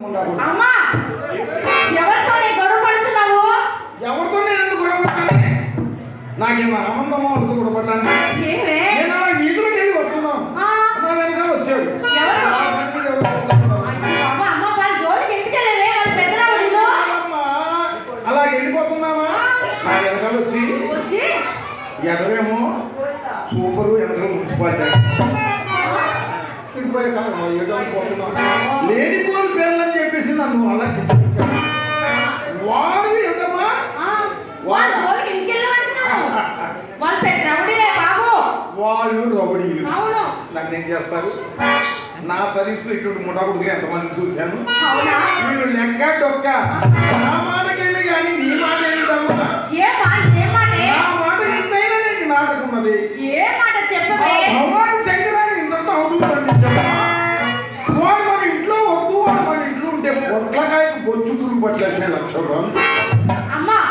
అమ్మా! ఎవరితో గొడవ పడుతున్నావు? ఎవరితో నేను గొడవ పడుతున్నాను? నాకేమో ఆనందమో అడుగుతూ గొడవ పడ్డాను? నేను వీధిలో నేను వస్తున్నాను. నా వెనకాల వచ్చాడు. వాళ్ళు రౌడీలు నన్ను ఏం చేస్తారు? నా సర్వీస్లో ఇటువంటి ముఠాకుడుగా ఎంతమంది చూశాను? వీళ్ళు లెక్క డొక్క. నా మాటకెళ్ళి కానీ నీ మాట ఏంటమ్మా? నాటకున్నది? ఏ మాట చెప్పవే? అవుతుందని বন্ধু পরিবার খেলাম সবাই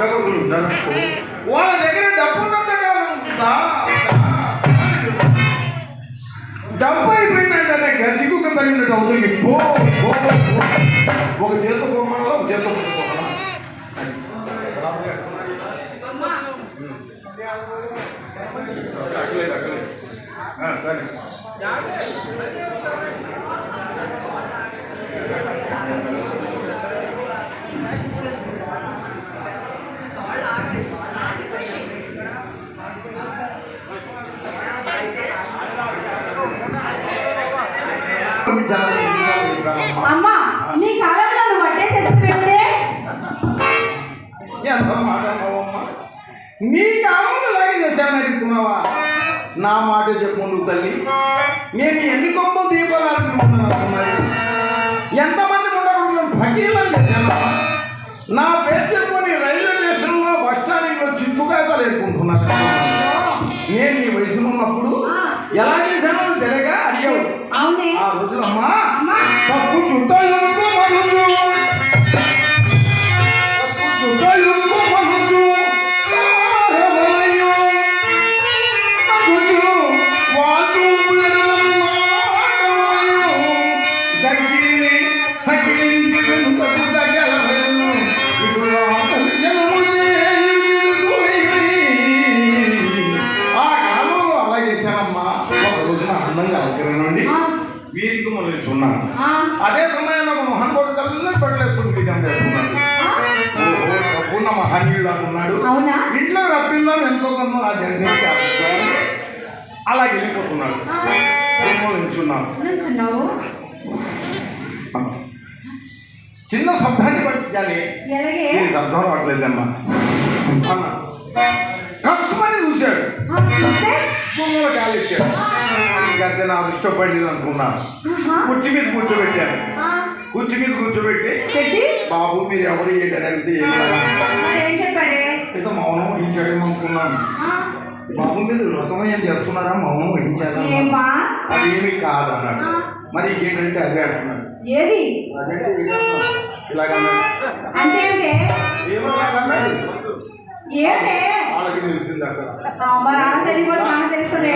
ఉండగలుగులు ఉండనప్పుడు వాళ్ళ దగ్గర డబ్బు ఉన్నంతగా ఉందా డబ్బు అయిపోయిందంటే గతికుక తగినట్టు అవుతుంది. పో ఒక చేత బొమ్మలో ఒక చేత అక్కలేదు అక్కలేదు మాట అన్నావమ్మా నీ కాలంలో లాగే చేశాను అడుగుతున్నావా నా మాట చెప్పు నువ్వు తల్లి నేను ఎన్ని కొమ్మ దీపాలు అనుకుంటున్నాను ఎంతమంది ఉండకూడదు చేశాను నా పేరు చెప్పుకొని రైల్వే స్టేషన్లో బస్ చిత్తుకాయతలు వేసుకుంటున్నాను నేను నీ వయసులో ఉన్నప్పుడు ఎలా చేశానో తెలియక అడిగావు ఆ రోజులమ్మా మనం ఉన్నాను అదే సమయంలో ఒక మహానుభావుడు తెల్ల పెట్టలేసుకుని బిడ్డం ఓహో, డబ్బున్న మహనీయుడు ఉన్నాడు. అవునా? ఇంట్లో రప్పిందాం ఎంతో కొంత ఆ జగన్ అలా వెళ్ళిపోతున్నాడు. నుంచున్నావు చిన్న శబ్దాన్ని పట్టించాలి. దీని శబ్దం రావట్లేదమ్మా. అన్న కష్టమని చూశాడు. కాలేశాడు ఇంకంతే నా ఇష్టపడింది అనుకున్నాను. ఆహా, కుర్చీ మీద కూర్చోబెట్టాను. కుర్చీ మీద కూర్చోబెట్టి బాబు మీరు ఎవరు చెప్పాడే? ఏదో మౌనం వహించాడేమో అనుకున్నాను. బాబు మీరు ఏం చేస్తున్నారా? మౌనం వహించారా? అదేమి కాదన్నాడు. మరి ఏంటంటే అదే అంటున్నాడు. ఏది? ఇలాగన్నాడు. అంటే ఏంటే? వాళ్ళకి తెలిసింది అక్కడ. మరి తెలియదు తెలుస్తుంది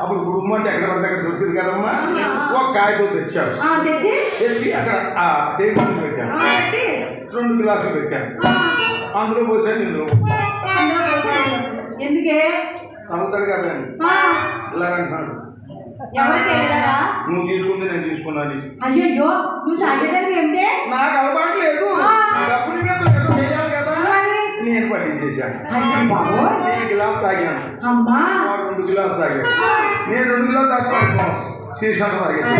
అప్పుడు కుటుంబం అంటే ఎక్కడ పడితే అక్కడ దొరికింది కదమ్మా? ఒక కాయతో తెచ్చాడు తెచ్చి? అక్కడ ఆ టేబుల్ మీద పెట్టాడు ఆ, పెట్టి? రెండు గ్లాసులు పెట్టాడు ఆ, అందులో పోసాను నేను. ఎందుకే? నవ్వుతాడు కదా ఎవరికి వెళ్ళరా నువ్వు తీసుకుంది నేను తీసుకున్నాను. అయ్యో నువ్వు నాకు అలవాటు లేదు. ఆ. డబ్బు నేను పట్టించేశాను నేను గిలాస్ తాగాను. అమ్మా. రెండు గిలాస్ తాగాను. నేను రెండు గిలాస్ తాగాను సీసాను తాగాను.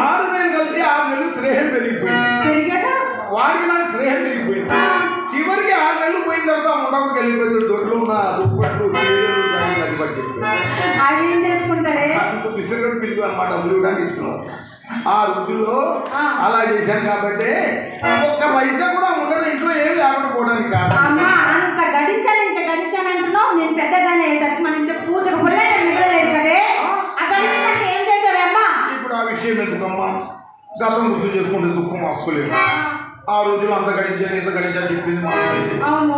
ఆరు నేను కలిసి ఆరు నెలలు స్నేహం పెరిగిపోయింది. వాడికి నాకు స్నేహం పెరిగిపోయింది. చివరికి ఆరు నెలలు పోయిన తర్వాత ఉండకు వెళ్ళిపోయింది దొడ్లు ఉన్న దుప్పట్లు చీరలు దానికి అది పట్టి అవి ఏం చేసుకుంటాడే అంత విసురుగా పిలుపు అనమాట డబ్బులు ఇవ్వడానికి ఇస్తున్నాం. ఆ ఆ. అలా చేశాను కాబట్టి ఒక్క పైసా కూడా ఉండదు ఇంట్లో ఏం లేకపోవడానికి కాదు అమ్మా అంత గడించాను ఇంత గడించాను అంటున్నావు. నేను పెద్దదాన్ని అయ్యేసరికి మన ఇంట్లో మిగలలేదు కదే. ఏం ఇప్పుడు ఆ విషయం ఎందుకమ్మా? గతం గుర్తు చేసుకుంటే దుఃఖం ఆ. రోజులు అంత గడించాను ఇంత గడించాను చెప్పింది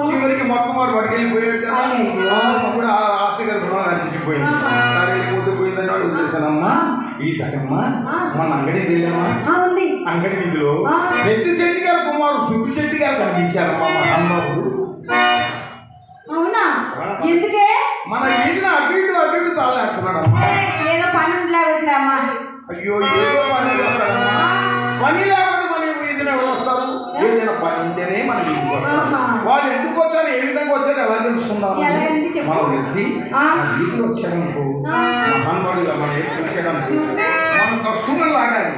చివరికి మొత్తం వాడు పట్టుకెళ్ళిపోయాడు కదా. అయ్యయ్యో. అప్పుడు ఆ ఆస్తిక రుణం అనిపించిపోయింది. సరే పోతే పోయిందని వదిలేశానమ్మా ఈసారమ్మా ఆ. మన అంగడికి వెళ్ళామా? అంగడి వీధిలో. పెద్ద శెట్టి గారు కుమారుడు సుబ్బి శెట్టి గారు కనిపించారమ్మా మా అమ్మవారు అవునా? ఎందుకే? మన వీధిని అటు ఇటు అటు ఇటు తాళాడుతున్నాడమ్మా ఏదో పని అయ్యో ఏదో పని చేస్తాడమ్మా పని ఉంటేనే మన ఆహా. వాళ్ళు ఎందుకు వచ్చారు? ఏ విధంగా వచ్చారు? ఎలా చెప్పు. మనం తెలిసి మనం ఏం? మనం కష్టమని లాగాలి.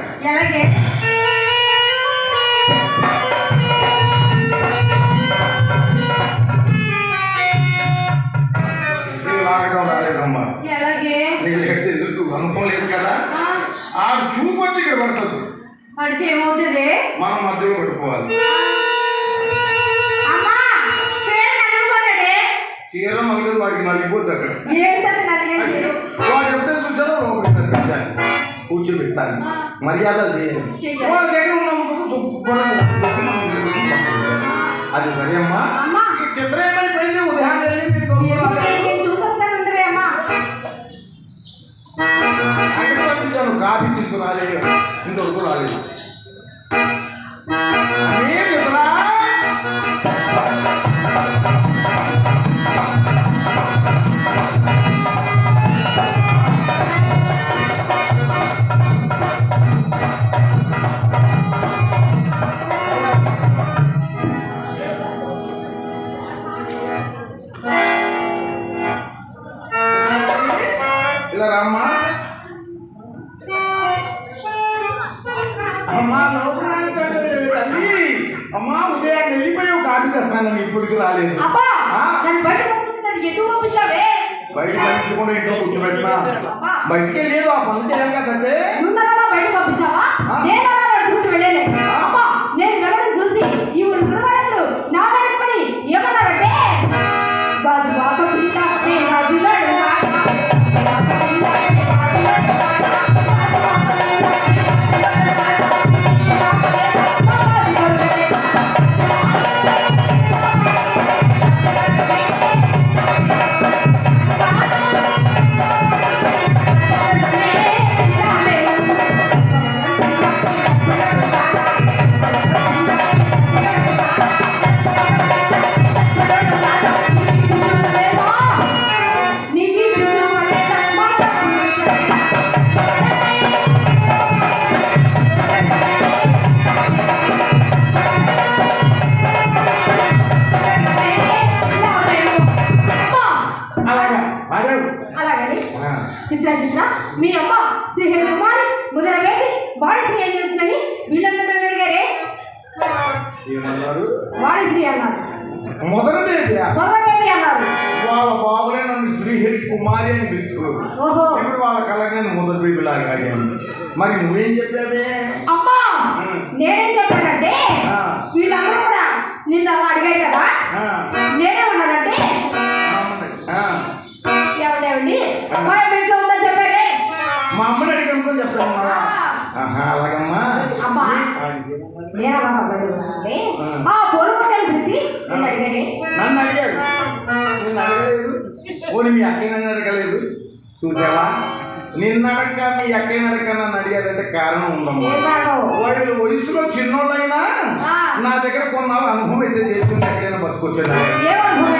లాగడం రాలేదమ్మా. అనుకోలేదు కదా? ఆ, ఆ చూపు వచ్చి ఇక్కడ పడుతుంది. పడితే ఏమవుతుంది? మనం మధ్యలో పడిపోవాలి. చీర మళ్ళీ వాడికి నలిగిపోద్ది అక్కడ. వాడు ఎప్పుడైతే చూసారో కూర్చోబెట్టాలి. మర్యాద. వాళ్ళ దగ్గర. అది సరే అమ్మా. చిత్రం ఏమైపోయింది ఉదయం కాఫీ తీసుకురాలేదు. ఇంతవరకు రాలేదు. నన్ను బయట పంపించినట్టు ఎటు పంపించావే? బయట పంపించకుండా ఇంట్లో కూర్చోబెట్టినా బయటికి లేదు ఆ పని చేయాలి కదంటే నున్నగా బయట పంపించావా? ఆ. నేను అలా నడుచుకుంటూ వెళ్ళేలే అబ్బా నేను వెళ్ళడం చూసి ఈ ఊరు చిత్ర చిత్ర. మీ అమ్మ శ్రీహరి కుమారి ముదరవేది వాడిశ్రీ ఏం చేస్తుందని వీళ్ళందరూ అడిగారే వాడిశ్రీ అన్నారు. మొదలు బేబీ ముదరవేది అన్నారు. వాళ్ళ బాబులే నన్ను శ్రీహరి కుమారి అని పిలుచుకోరు ఓహో. ఇప్పుడు వాళ్ళ కళగా మొదలు బేబీ లాగా మరి నువ్వేం చెప్పావే? అమ్మా. నేనేం చెప్పానంటే. వీళ్ళందరూ కూడా నిన్న అలా అడిగారు కదా. ఆ. ఏమండి మా అమ్మని అడిగినప్పుడు చెప్తాను అలాగమ్మా. నిన్ను అడిగాడు నేను అడగలేదు పోనీ మీ అక్కయ్య నన్ను అడగలేదు. చూసావా? నిన్న అడగక మీ అక్కయ్య అడగక నన్ను అడిగాదంటే కారణం ఉందమ్మా? వాళ్ళు వయసులో చిన్నోళ్ళైనా. నా దగ్గర కొన్నాళ్ళు అనుభవం అయితే చేసుకుని ఎక్కడైనా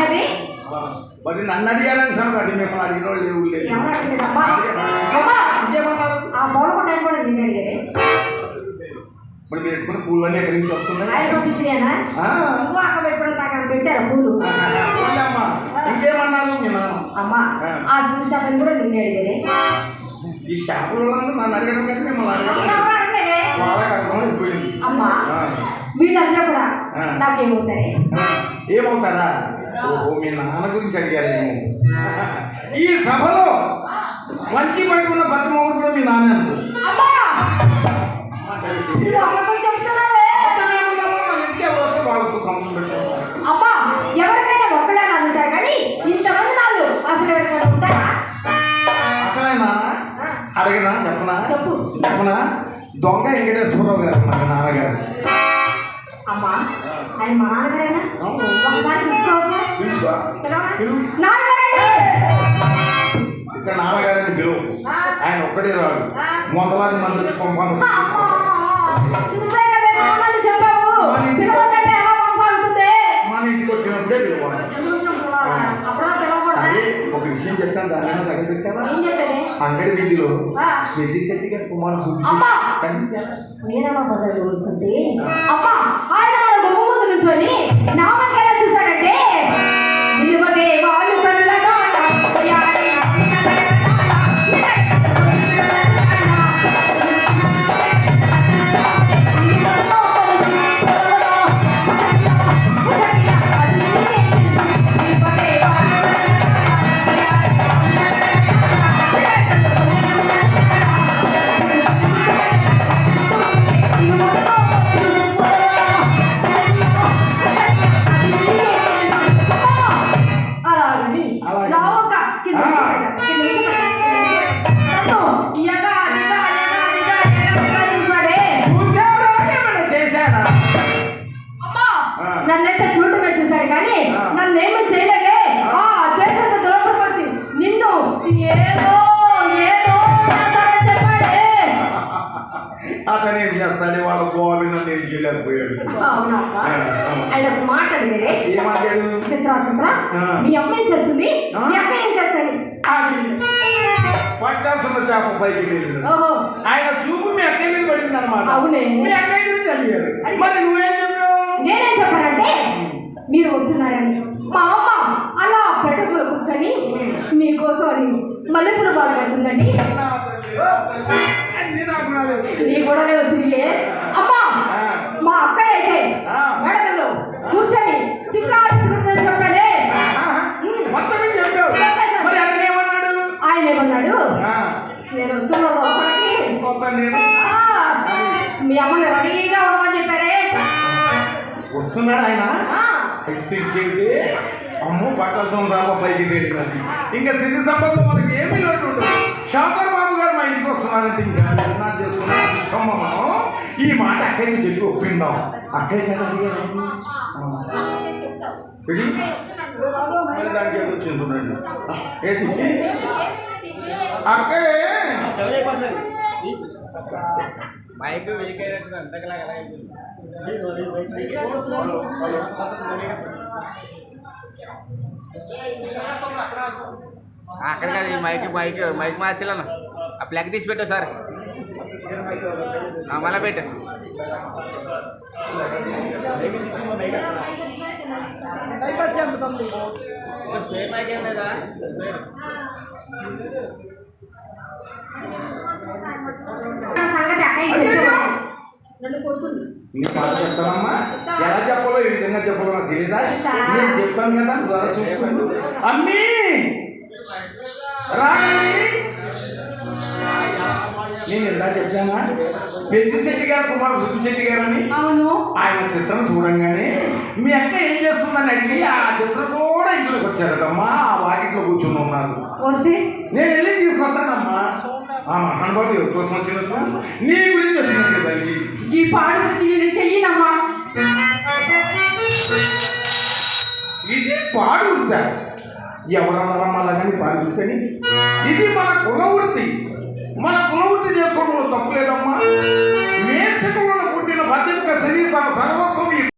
అది? మరి నన్ను అడిగారంటున్నారు అది మిమ్మల్ని అడిగిన వాళ్ళు ఎవరు లేదు మరి. మీరు పెట్టుకున్న పూలన్నీ ఎక్కడి నుంచి వస్తున్నాయి? పెట్టారు పూలు. ఇంకేమన్నారు? అమ్మా ఆ. శివ షాపుని కూడా నిన్ను అడిగారే ఈ షాపులో నన్ను అడగడం కానీ మిమ్మల్ని అడగడం? వాళ్ళకి అర్థమైపోయింది అమ్మా. వీళ్ళందరూ కూడా ఆ. నాకేమవుతారే ఏమవుతారా? ఓహో మీ నాన్న గురించి అడిగారేమో ఈ సభలో మంచి పట్టుకున్న కూడా మీ నాన్న. అమ్మా! ఎవరికైనా ఒక్కడే కానీ ఇంతమంది అసలు ఎవరికైనా ఉంటారా? అసలే నాన్న అడిగినా? చెప్పనా? చెప్పు. చెప్పనా? దొంగ వెంకటేశ్వరరావు గారు మా నాన్నగారు. అమ్మా ఆయన మా నాన్నగారేనా? ఇక్కడ నాన్నగారిని పిలువు ఆయన ఒక్కడే రాడు. మొదలాది మంది పంపాను మన ఇంటికి వచ్చినప్పుడే పిలవాలి అదే ఒక విషయం చెప్తాను దాని ఏం చెప్పేది అంగడి వీధిలో ఆ, శెట్టి గారి కుమారు నేనమ్మా వస్తుంటే అమ్మా ఆయన మన గుమ్మ ముందు నుంచొని నా అవునా. ఆయన ఒక మాట అడిగారే? చిత్ర చిత్ర. మీ అమ్మ ఏం చేస్తుంది. మీ అక్క ఏం చేస్తుంది? పట్టాల్సిన చేప పైకి ఆయన చూపు మీ అక్కయ్య మీద పడింది అనమాట అవునే. మీ అక్కయ్య గురించి అడిగారు. మరి నువ్వేం చెప్పావు? నేనేం చెప్పానంటే మీరు వస్తున్నారని. మా అమ్మ అలా పెట్టుకుని కూర్చొని మీకోసం అని మల్లెపూల బాగా పడుతుందండి నా కూడా వచ్చిందిలే. అమ్మా మా అయితే ఆ. మేడలో కూర్చొని చెప్పాడే మొత్తం ఏం చెప్పావు. మరి అతను ఏమన్నాడు? ఆయన ఏమన్నాడు? నేను మీ అమ్మని రెడీగా ఉండమని చెప్పారే. వస్తున్నాడు ఆయన? అమ్మో పక్కలతో రాబో పైకి తేలినది. ఇంకా సిద్ధి సంబంధం మనకి ఏమీ ఉండదు. శంకర్ బాబు గారు మా ఇంటికి వస్తున్నారంటే ఇంకా చేసుకున్నాం ఈ మాట అక్కడికి చెప్పి ఒప్పిందాం అక్కడి కదా ఏదో అక్కే మైక్ వీక్ అయినట్టు అంతకలాగా అలాగైపోయింది అక్కడ కాదు ఈ మైక్ మైక్ మైక్ మార్చాలన్న ఆ ప్లగ్ తీసి పెట్టు సార్. ఆ, మళ్ళా పెట్టు సేమ్ మైక్ ఏం లేదా నా సంగతి అక్కయ్య చెప్పాడు నన్ను కొడుతుంది నీ మాట చెప్తానమ్మా ఎలా చెప్పాలో ఈ విధంగా చెప్పాలో నాకు తెలియదా నేను చెప్తాను కదా ద్వారా చూసుకుంటూ అమ్మీ రాణి నేను ఎలా చెప్పానా? పెద్ది శెట్టి గారు కుమారు శెట్టి గారు అని. అవును. ఆయన చిత్రం చూడంగానే మీ అక్క ఏం చేస్తుందని అడిగి ఆ చిత్రం కూడా ఇంట్లోకి వచ్చారటమ్మా. ఆ వాకిట్లో కూర్చుని ఉన్నారు. వస్తే. నేను వెళ్ళి తీసుకొస్తానమ్మా. ఆ మహానుభావుడు కోసం వచ్చినట్టు నీ గురించి వచ్చినట్టు తల్లి ఈ. పాడు చెయ్యినమ్మా. ఇది పాడు ఎవరన్నారమ్మా అలాగని పాడు ఇది మన కుల వృత్తి. మన కులవృత్తి చేసుకోవడంలో తప్పు లేదమ్మా నేర్చుకున్న పుట్టిన బాధ్యతగా శరీరం సర్వత్వం